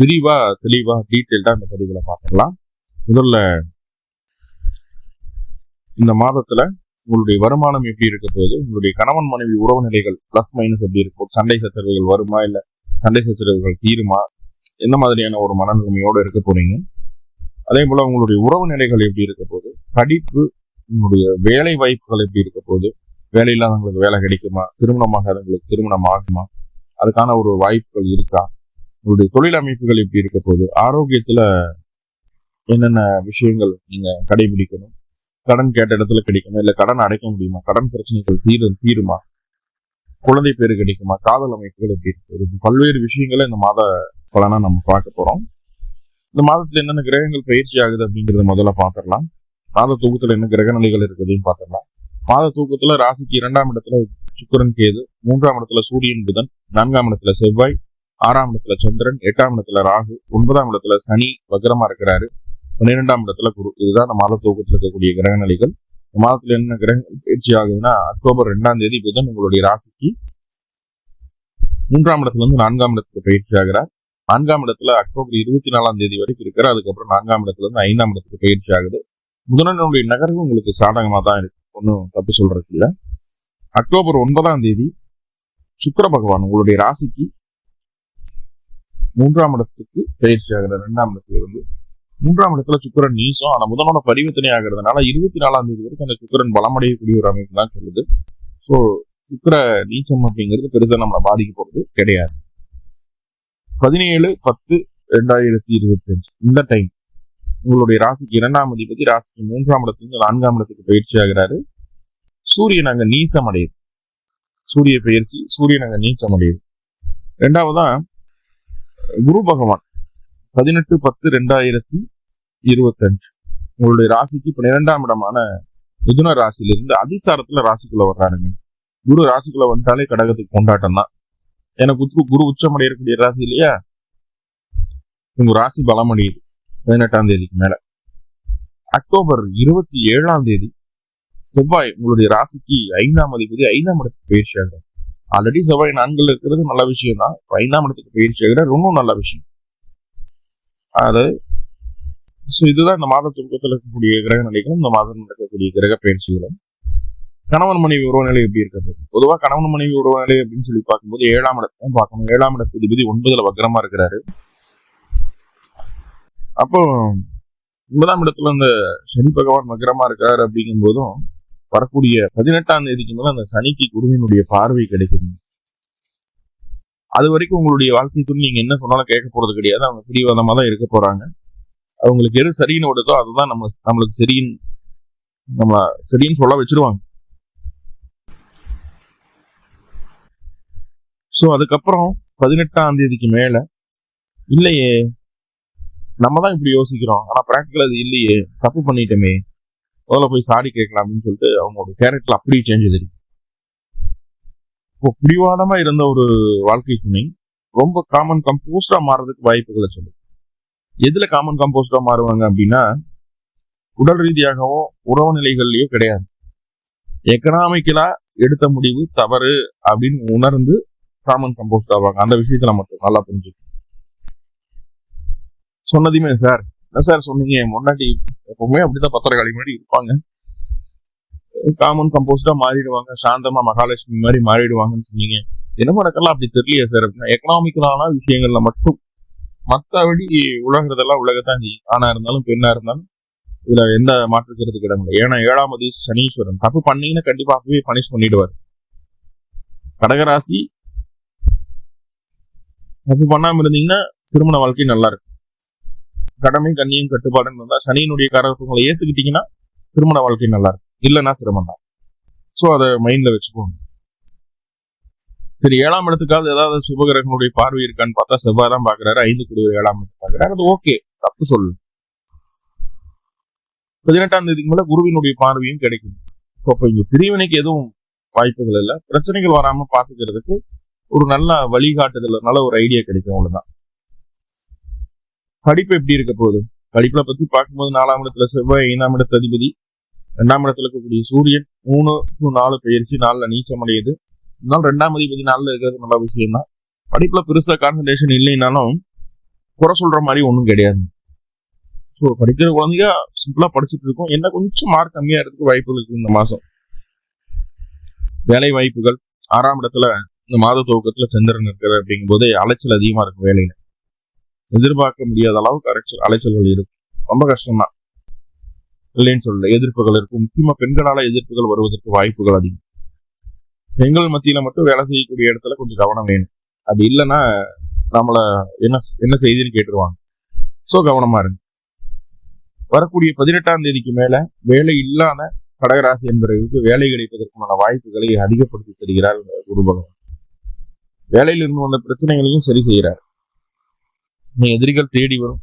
விரிவா தெளிவா டீட்டெயில்டா இந்த பதிவுல பார்த்துக்கலாம். முதல்ல இந்த மாதத்துல உங்களுடைய வருமானம் எப்படி இருக்க போகுது? உங்களுடைய கணவன் மனைவி உறவு நிலைகள் பிளஸ் மைனஸ் எப்படி இருக்கும் சண்டை சச்சரவுகள் வருமா? இல்ல சண்டை சச்சரவுகள் தீருமா? எந்த மாதிரியான ஒரு மனநிலைமையோடு இருக்க போறீங்க? அதே போல உங்களுடைய உறவு நிலைகள் எப்படி இருக்க போகுது? படிப்பு உங்களுடைய வேலை வாய்ப்புகள் எப்படி இருக்க போகுது? வேலை இல்லாதவங்களுக்கு வேலை கிடைக்குமா? திருமணமாகாதவங்களுக்கு திருமணம் ஆகுமா? அதுக்கான ஒரு வாய்ப்புகள் இருக்கா? உங்களுடைய தொழில் அமைப்புகள் எப்படி இருக்க போகுது? ஆரோக்கியத்தில் என்னென்ன விஷயங்கள் நீங்கள் கடைபிடிக்கணும்? கடன் கேட்ட இடத்துல கிடைக்கணும் இல்லை கடன் அடைக்க முடியுமா? கடன் பிரச்சனைகள் தீரு தீருமா? குழந்தை பேர் கிடைக்குமா? காதல் அமைப்புகள் எப்படி இருக்கு பல்வேறு விஷயங்களை இந்த மாத பலனாக நம்ம பார்க்க போகிறோம் இந்த மாதத்தில் என்னென்ன கிரகங்கள் பயிற்சி ஆகுது அப்படிங்கிறத முதல்ல பார்த்துடலாம். மாத தூக்கத்தில் என்ன கிரக நிலைகள் இருக்குதுன்னு பார்த்துடலாம். மாத தூக்கத்தில் ராசிக்கு இரண்டாம் இடத்துல சுக்கரன் கேது மூன்றாம் இடத்துல சூரியன் புதன் நான்காம் இடத்துல செவ்வாய் ஆறாம் இடத்துல சந்திரன் எட்டாம் இடத்துல ராகு ஒன்பதாம் இடத்துல சனி வக்ரமா இருக்கிறாரு. பன்னிரெண்டாம் இடத்துல குரு. இதுதான் இந்த மாத தூக்கத்தில் இருக்கக்கூடிய கிரக நிலைகள் இந்த மாதத்துல என்ன கிரக பயிற்சி ஆகுதுன்னா அக்டோபர் ரெண்டாம் தேதி புதன் உங்களுடைய ராசிக்கு மூன்றாம் இடத்துல இருந்து நான்காம் இடத்துக்கு பயிற்சி ஆகிறார். நான்காம் இடத்துல அக்டோபர் இருபத்தி நாலாம் தேதி வரைக்கும் இருக்கிறார். அதுக்கப்புறம் நான்காம் இடத்துல இருந்து ஐந்தாம் இடத்துக்கு பயிற்சி ஆகுது. புதனனுடைய நகர்வு உங்களுக்கு சாதகமாக தான் இருக்கு. ஒன்றும் தப்பு சொல்றதுக்கு இல்லை. அக்டோபர் ஒன்பதாம் தேதி சுக்கிர பகவான் உங்களுடைய ராசிக்கு மூன்றாம் இடத்துக்கு பயிற்சி ஆகிற ரெண்டாம் இடத்துல இருந்து மூன்றாம் இடத்துல சுக்கரன் நீசம். ஆனா புதனோட பரிவர்த்தனை ஆகிறதுனால இருபத்தி நாலாம் தேதி வரைக்கும் அந்த சுக்கிரன் பலமடையக்கூடிய ஒரு அமைப்பு தான் சொல்லுது. ஸோ சுக்கிர நீச்சம் அப்படிங்கிறது பெருசாக நம்மளை பாதிக்க போகிறது கிடையாது. பதினேழு பத்து ரெண்டாயிரத்தி இருபத்தி அஞ்சு இந்த டைம் உங்களுடைய ராசிக்கு இரண்டாம் அதிபதி ராசிக்கு மூன்றாம் இடத்துலேருந்து நான்காம் இடத்துக்கு பயிற்சி ஆகிறாரு. சூரியன் அங்க நீச்சம் அடையுது சூரிய பயிற்சி சூரியன் அங்கே நீச்சம் அடையுது ரெண்டாவதா குரு பகவான் பதினெட்டு பத்து ரெண்டாயிரத்தி இருபத்தஞ்சு. உங்களுடைய ராசிக்கு பன்னிரெண்டாம் இடமான மிதுன ராசியிலிருந்து அதிசாரத்துல ராசிக்குள்ள வர்றாருங்க. குரு ராசிக்குள்ள வந்துட்டாலே கடகத்துக்கு கொண்டாட்டம் தான். எனக்கு உச்சு குரு உச்சமடையக்கூடிய ராசி இல்லையா? உங்க ராசி பலமடையுது பதினெட்டாம் தேதிக்கு மேல. அக்டோபர் இருபத்தி ஏழாம் தேதி செவ்வாய் உங்களுடைய ராசிக்கு ஐந்தாம் அதிபதி ஐந்தாம் இடத்துக்கு பயிற்சி ஆல்ரெடி செவ்வாய் நான்கில் இருக்கிறது நல்ல விஷயம் தான் ஐந்தாம் இடத்துக்கு பயிற்சி ஆகிறார் இன்னும் நல்ல விஷயம். அது ஸோ இதுதான் இந்த மாத துவக்கத்தில் இருக்கக்கூடிய கிரக நிலைகளும் இந்த மாதம் நடக்கக்கூடிய கிரக பயிற்சிகளும். கணவன் மனைவி உறவுநிலை எப்படி இருக்கிறது? பொதுவாக கணவன் மனைவி உறவுநிலை அப்படின்னு சொல்லி பார்க்கும்போது ஏழாம் இடத்தை பார்க்கணும். ஏழாம் இடத்து அதிபதி ஒன்பதுல வக்கரமா இருக்கிறாரு. அப்போ ஒன்பதாம் இடத்துல இந்த சனி பகவான் வக்கரமா இருக்காரு அப்படிங்கும் போதும் வரக்கூடிய பதினெட்டாம் தேதிக்கு மேல அந்த சனிக்கு குருவினுடைய பார்வை கிடைக்குது. அது வரைக்கும் உங்களுடைய வாழ்க்கை துணி நீங்க என்ன சொன்னாலும் கேட்க போறது கிடையாது. அவங்க பிடிவாதமா தான் இருக்க போறாங்க. அவங்களுக்கு எது சரின்னு ஓடுதோ அதுதான் நம்ம நம்மளுக்கு சரின்னு நம்ம சரின்னு சொல்ல வச்சிருவாங்க. ஸோ அதுக்கப்புறம் பதினெட்டாம் தேதிக்கு மேல இல்லையே நம்ம தான் இப்படி யோசிக்கிறோம். ஆனா ப்ராக்டிக்கல் அது இல்லையே தப்பு பண்ணிட்டோமே. முதல்ல போய் சாடி கேட்கலாம் அப்படின்னு சொல்லிட்டு அவங்களோட கேரக்டர் அப்படியே சேஞ்ச் தெரியும் இப்போ பிடிவாதமா இருந்த ஒரு வாழ்க்கை துணை ரொம்ப காமன் கம்போஸ்டாக மாறதுக்கு வாய்ப்புகளை சொல்லு. எதுல காமன் கம்போஸ்டா மாறுவாங்க அப்படின்னா உடல் ரீதியாகவோ உறவு நிலைகள்லயோ கிடையாது. எக்கனாமிக்கலா எடுத்த முடிவு தவறு அப்படின்னு உணர்ந்து காமன் கம்போஸ்ட் ஆவாங்க. அந்த விஷயத்துல மட்டும் நல்லா புரிஞ்சுக்கணும். சொன்னதுமே சார் என்ன சார் சொன்னீங்க? முன்னாடி எப்பவுமே அப்படிதான் பத்திரக்காளி மாதிரி இருப்பாங்க. காமன் கம்போஸ்டா மாறிடுவாங்க. சாந்தமா மகாலட்சுமி மாதிரி மாறிடுவாங்கன்னு சொன்னீங்க. என்ன நடக்கலாம் அப்படி தெரியலையே சார். அப்படின்னா எக்கனாமிக்கலான விஷயங்கள்ல மட்டும் மற்றபடி உலகிறதெல்லாம் உலகத்தான் ஆனா இருந்தாலும் பெண்ணா இருந்தாலும் இதுல எந்த மாற்றுக்கிறதுக்கு இடம் ஏன்னா ஏழாம் அதி சனீஸ்வரன். தப்பு பண்ணீங்கன்னா கண்டிப்பாகவே அப்பவே பனிஷ் பண்ணிடுவார். கடகராசி தப்பு பண்ணாம இருந்தீங்கன்னா திருமண வாழ்க்கை நல்லா இருக்கும். கடமை கண்ணியம் கட்டுப்பாடுன்னு இருந்தா சனியினுடைய காரகத்துவங்களை ஏத்துக்கிட்டீங்கன்னா திருமண வாழ்க்கை நல்லா இருக்கும். இல்லைன்னா சிரமம் தான். ஸோ அதை மைண்ட்ல வச்சுக்கோங்க. சரி ஏழாம் இடத்துக்காவது ஏதாவது சுபகிரகங்களுடைய பார்வை இருக்கான்னு பார்த்தா செவ்வாய் தான் பாக்குறாரு ஐந்து குடிவர் ஏழாம் இடத்து பாக்குறாரு அது ஓகே தப்பு சொல்லு பதினெட்டாம் தேதிக்கு மேல குருவினுடைய பார்வையும் கிடைக்கும். ஸோ அப்போ பிரிவினைக்கு எதுவும் வாய்ப்புகள் இல்லை. பிரச்சனைகள் வராம பாத்துக்கிறதுக்கு ஒரு நல்ல வழிகாட்டுதல் நல்ல ஒரு ஐடியா கிடைக்கும் அவ்வளவுதான். படிப்பு எப்படி இருக்க போகுது? படிப்புல பத்தி பார்க்கும்போது நாலாம் இடத்துல செவ்வாய் ஐந்தாம் இடத்து அதிபதி ரெண்டாம் இடத்துல இருக்கக்கூடிய சூரியன் மூணு டு நாலு பயிற்சி நாலுல நீச்சம் அடையுது. இருந்தாலும் ரெண்டாம் அதிபதி நாளில் இருக்கிறது நல்ல விஷயம் தான் படிப்புல பெருசா கான்சன்ட்ரேஷன் இல்லைனாலும் குறை சொல்ற மாதிரி ஒன்றும் கிடையாது. ஸோ படிக்கிற குழந்தைங்க சிம்பிளா படிச்சுட்டு இருக்கோம். என்ன கொஞ்சம் மார்க் கம்மியா இருக்கு வாய்ப்புகள் இருக்கு இந்த மாசம். வேலை வாய்ப்புகள். ஆறாம் இடத்துல இந்த மாத துவக்கத்துல சந்திரன் இருக்கிற அப்படிங்கும்போது அலைச்சல் அதிகமா இருக்கும் வேலையில. எதிர்பார்க்க முடியாத அளவுக்கு அலைச்சல் அலைச்சல்கள் இருக்கு. ரொம்ப கஷ்டம் தான் இல்லைன்னு சொல்லல. எதிர்ப்புகள் இருக்கும் முக்கியமா பெண்களால எதிர்ப்புகள் வருவதற்கு வாய்ப்புகள் அதிகம். பெண்கள் மத்தியில மட்டும் வேலை செய்யக்கூடிய இடத்துல கொஞ்சம் கவனம் வேணும். அது இல்லைன்னா நம்மள என்ன என்ன செய்தின்னு கேட்டுருவாங்க. ஸோ கவனமா இருங்க. வரக்கூடிய பதினெட்டாம் தேதிக்கு மேல வேலை இல்லாத கடகராசி என்பவர்களுக்கு வேலை கிடைப்பதற்குமான வாய்ப்புகளை அதிகப்படுத்தி தருகிறார் குரு பகவான். வேலையில் இருந்து வந்த பிரச்சனைகளையும் சரி செய்கிறார் எதிரிகள் தேடி வரும்.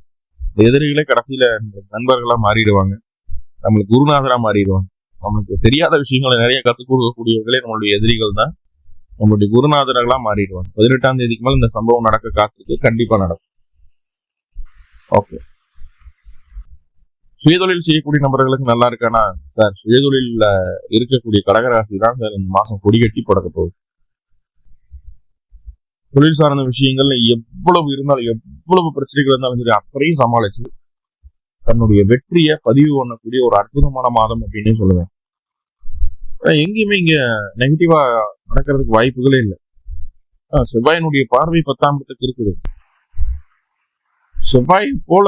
இந்த எதிரிகளே கடைசியில நண்பர்களா மாறிடுவாங்க. நம்மளுக்கு குருநாதரா மாறிடுவாங்க. நம்மளுக்கு தெரியாத விஷயங்களை நிறைய கற்றுக் கொடுக்கக்கூடியவர்களே நம்மளுடைய எதிரிகள் தான். நம்மளுடைய குருநாதர்களா மாறிடுவாங்க. பதினெட்டாம் தேதிக்கு மேல இந்த சம்பவம் நடக்க காத்திருக்கு. கண்டிப்பா நடக்கும். ஓகே. சுயதொழில் செய்யக்கூடிய நபர்களுக்கு நல்லா இருக்கானா? சார் சுயதொழில இருக்கக்கூடிய கடகராசி தான் சார் இந்த மாசம் கொடிகட்டி படக்க போகுது. தொழில் சார்ந்த விஷயங்கள்ல எவ்வளவு இருந்தாலும் எவ்வளவு பிரச்சனைகள் இருந்தாலும் சரி அத்தனையும் சமாளிச்சு தன்னுடைய வெற்றியை பதிவு பண்ணக்கூடிய ஒரு அற்புதமான மாதம் அப்படின்னு சொல்லுவேன். எங்கேயுமே இங்க நெகட்டிவா நடக்கிறதுக்கு வாய்ப்புகளே இல்லை. ஆஹ் செவ்வாயினுடைய பார்வை பத்தாம் இடத்துக்கு இருக்குது. செவ்வாய் போல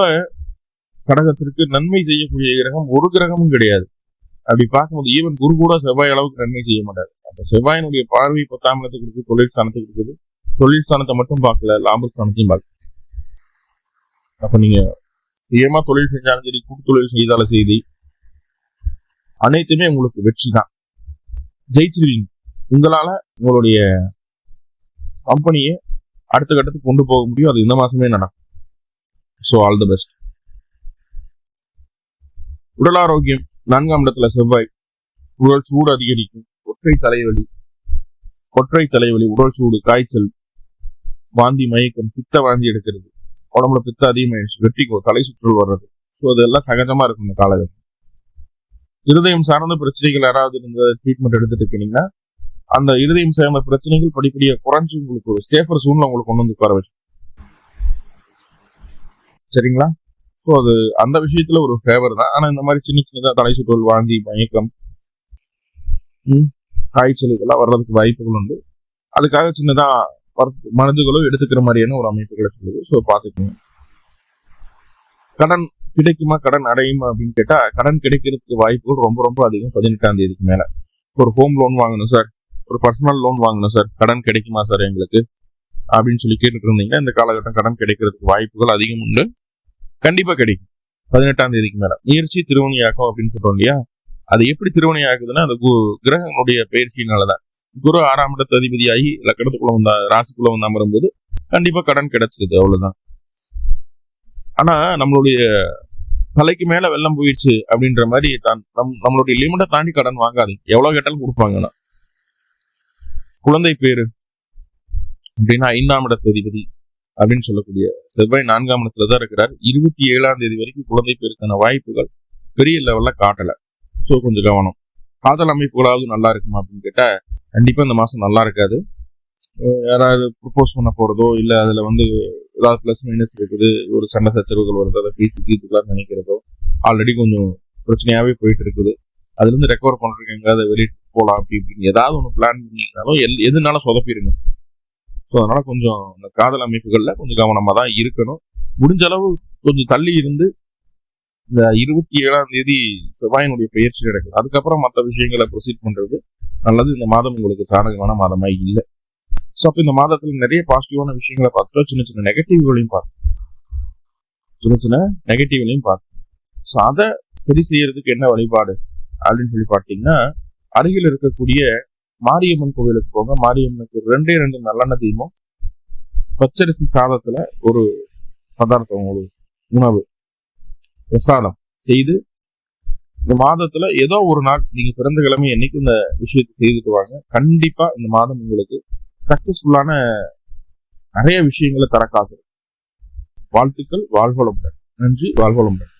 கடகத்திற்கு நன்மை செய்யக்கூடிய கிரகம் ஒரு கிரகமும் கிடையாது. அப்படி பார்க்கும்போது ஈவன் குரு கூட செவ்வாய் அளவுக்கு நன்மை செய்ய மாட்டார். அந்த செவ்வாயினுடைய பார்வை பத்தாம் இடத்துக்கு இருக்குது தொழில் ஸ்தானத்துக்கு இருக்குது. தொழில் ஸ்தானத்தை மட்டும் பார்க்கல லாபஸ்தானத்தையும் பார்க்கல. அப்ப நீங்க சுயமா தொழில் செஞ்சாலும் சரி கூட்டு தொழில் செய்தாலும் செய்தி அனைத்துமே உங்களுக்கு வெற்றி தான். ஜெயிச்சிருவீங்க. உங்களால உங்களுடைய கம்பெனியை அடுத்த கட்டத்துக்கு கொண்டு போக முடியும். அது இந்த மாசமே நடக்கும். ஸோ ஆல் தி பெஸ்ட் உடல் ஆரோக்கியம் நான்காம் இடத்துல செவ்வாய். உடல் சூடு அதிகரிக்கும். ஒற்றை தலைவலி ஒற்றை தலைவலி உடல் சூடு காய்ச்சல் வாந்தி மயக்கம் பித்த வாந்தி எடுக்கிறது. உடம்புல பித்த அதிகமாயிடுச்சு வெட்டிக்கோ தலை சுற்றல் வர்றது. ஸோ அதெல்லாம் சகஜமா இருக்கும் இந்த காலகட்டம். இருதயம் சார்ந்த பிரச்சனைகள் யாராவது இருந்த ட்ரீட்மெண்ட் எடுத்துட்டு இருக்கீங்கன்னா அந்த இருதயம் சார்ந்த பிரச்சனைகள் படிப்படியாக குறைஞ்சு உங்களுக்கு ஒரு சேஃபர் சூழ்நிலை உங்களுக்கு கொண்டு வந்து உட்கார வச்சு. சரிங்களா? ஸோ அது அந்த விஷயத்துல ஒரு ஃபேவர் தான். ஆனால் இந்த மாதிரி சின்ன சின்னதாக தலை சுற்றல் வாந்தி மயக்கம் காய்ச்சல் இதெல்லாம் வர்றதுக்கு வாய்ப்புகள் உண்டு. அதுக்காக சின்னதாக மருந்து- மருந்துகளோ எடுத்துக்கிற மாதிரியான ஒரு அமைப்புகளை சொல்லுது. ஸோ பார்த்துக்கோங்க. கடன் கிடைக்குமா? கடன் அடையுமா அப்படின்னு கேட்டா கடன் கிடைக்கிறதுக்கு வாய்ப்புகள் ரொம்ப ரொம்ப அதிகம். பதினெட்டாம் தேதிக்கு மேல. ஒரு ஹோம் லோன் வாங்கணும் சார் ஒரு பர்சனல் லோன் வாங்கணும் சார் கடன் கிடைக்குமா சார் எங்களுக்கு? அப்படின்னு சொல்லி கேட்டுட்டு இருந்தீங்க இந்த காலகட்டம் கடன் கிடைக்கிறதுக்கு வாய்ப்புகள் அதிகம் உண்டு. கண்டிப்பா கிடைக்கும். பதினெட்டாம் தேதிக்கு மேல. முயற்சி திருவணியாக்கம் அப்படின்னு சொல்றோம் இல்லையா? அது எப்படி திருவணியாக்குதுன்னா அந்த கு- கிரகங்களுடைய பயிற்சியினாலதான் குரு ஆறாம் இடத்து அதிபதியாகி லக்கணத்துக்குள்ள வந்தா ராசிக்குள்ள வந்து அமரும்போது கண்டிப்பா கடன் கிடைச்சிருது அவ்வளவுதான். ஆனா நம்மளுடைய தலைக்கு மேல வெள்ளம் போயிடுச்சு அப்படின்ற மாதிரி தான் நம் நம்மளுடைய லிமிட்டை தாண்டி கடன் வாங்காதீங்க. எவ்வளவு கேட்டாலும் கொடுப்பாங்கன்னா குழந்தை பேரு அப்படின்னா ஐந்தாம் இடத்து அதிபதி அப்படின்னு சொல்லக்கூடிய செவ்வாய் நான்காம் இடத்துல தான் இருக்கிறார். இருபத்தி ஏழாம் தேதி வரைக்கும் குழந்தை பேருக்கான வாய்ப்புகள் பெரிய லெவல்ல காட்டல. ஸோ கொஞ்சம் கவனம். காதல் அமைப்புகளாவது நல்லா இருக்குமா அப்படின்னு கேட்டா கண்டிப்பாக இந்த மாதம் நல்லா இருக்காது. யாராவது ப்ரப்போஸ் பண்ண போகிறதோ இல்லை அதில் வந்து ஏதாவது ப்ளஸ் மைனஸ் இருக்குது ஒரு சண்டை சச்சரவுகள் வருது அதை பேசி தீர்த்துக்கலாம்னு நினைக்கிறதோ ஆல்ரெடி கொஞ்சம் பிரச்சனையாகவே போயிட்டு இருக்குது. அதுலேருந்து ரெக்கவர் பண்ணுறதுக்கு எங்கேயாவது வெளியே போகலாம் அப்படி இப்படின்னு ஏதாவது ஒன்று பிளான் பண்ணீங்கனாலும் எல் எதுனாலும் சொதப்பிடுங்க ஸோ அதனால் கொஞ்சம் இந்த காதல் அமைப்புகளில் கொஞ்சம் கவனமாக தான் இருக்கணும். முடிஞ்ச அளவு கொஞ்சம் தள்ளி இருந்து இந்த இருபத்தி ஏழாம் தேதி செவ்வாயினுடைய பயிற்சி நடக்குது. அதுக்கப்புறம் மற்ற விஷயங்களை ப்ரொசீட் பண்ணுறது நல்லது. இந்த மாதம் உங்களுக்கு சாதகமான மாதமாக இல்லை. ஸோ அப்போ இந்த மாதத்தில் நிறைய பாசிட்டிவான விஷயங்களை பார்த்துட்டோம். சின்ன சின்ன நெகட்டிவ்களையும் பார்த்தோம் சின்ன சின்ன நெகட்டிவ்களையும் பார்த்தோம் ஸோ அதை சரி செய்யறதுக்கு என்ன வழிபாடு அப்படின்னு சொல்லி பார்த்தீங்கன்னா அருகில் இருக்கக்கூடிய மாரியம்மன் கோவிலுக்கு போங்க. மாரியம்மனுக்கு ரெண்டே ரெண்டு நல்லெண்ணெய் தீபம் பச்சரிசி சாதத்தில் ஒரு பதார்த்தம் ஒரு உணவு. பிரசாதம் செய்து இந்த மாதத்துல ஏதோ ஒரு நாள் நீங்க பிறந்த கிழமை என்னைக்கு இந்த விஷயத்தை செய்துட்டு வாங்க. கண்டிப்பா இந்த மாதம் உங்களுக்கு சக்சஸ்ஃபுல்லான நிறைய விஷயங்களை தர வாழ்த்துக்கள் வாழ்வளமுடன். நன்றி வாழ்வளமுடன்.